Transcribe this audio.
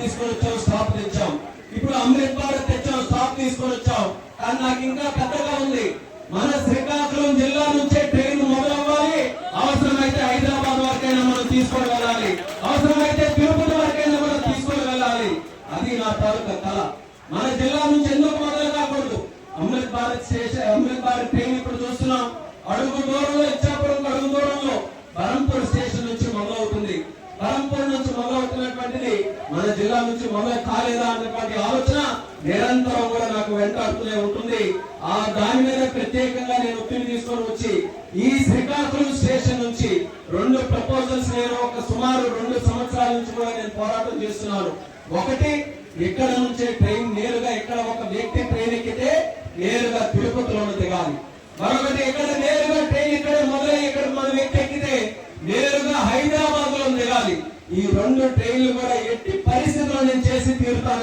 తీసుకొని వచ్చాం స్టాప్ తెచ్చాం. ఇప్పుడు అమృత్ భారత్ తెచ్చాం స్టాప్ తీసుకొని వచ్చాం. కానీ నాకు ఇంకా పెద్దగా ఉంది. మన శ్రీకాకుళం జిల్లా నుంచే ట్రైన్ మొదలవ్వాలి. అవసరమైతే హైదరాబాద్ వరకైనా మనం తీసుకొని వెళ్ళాలి. అవసరమైతే తిరుపతి వరకైనా మనం తీసుకొని వెళ్ళాలి. అది నా తాలూకా కళ. మన జిల్లా నుంచి ఎందుకు మొదలు కాకూడదు? అమృత్ భారత్ స్టేషన్ అమృత్ భారత్ ట్రైన్ ఇప్పుడు చూస్తున్నాం. అడుగు దూరంలో ఇచ్చాపురం అడుగు దూరంలో బరంపూర్ స్టేషన్ నుంచి మొదలవుతుంది. బరంపూర్ నుంచి మొదలవుతున్నట్టు మన జిల్లా నుంచి మొదలు కాలేదా అన్నటువంటి ఆలోచన నిరంతరం కూడా నాకు వెంటాడుతూనే ఉంటుంది. ఆ దాని మీద ప్రత్యేకంగా నేను ఒత్తిడి తీసుకొని వచ్చి ఈ శ్రీకాకుళం స్టేషన్ నుంచి రెండు ప్రపోజల్స్ నేను ఒక సుమారు రెండు సంవత్సరాల నుంచి కూడా నేను పోరాటం చేస్తున్నాను. ఒకటి ఇక్కడ నుంచే ట్రైన్ నేరుగా ఇక్కడ ఒక వ్యక్తి ట్రైన్ ఎక్కితే నేరుగా తిరుపతిలోనే దిగాలి. మరొకటి ఇక్కడ నేరుగా ట్రైన్ ఇక్కడ మొదలై ఇక్కడ మనం వ్యక్తి ఎక్కితే నేరుగా హైదరాబాద్లో దిగాలి. ఈ రెండు ట్రైన్లు కూడా ఎట్టి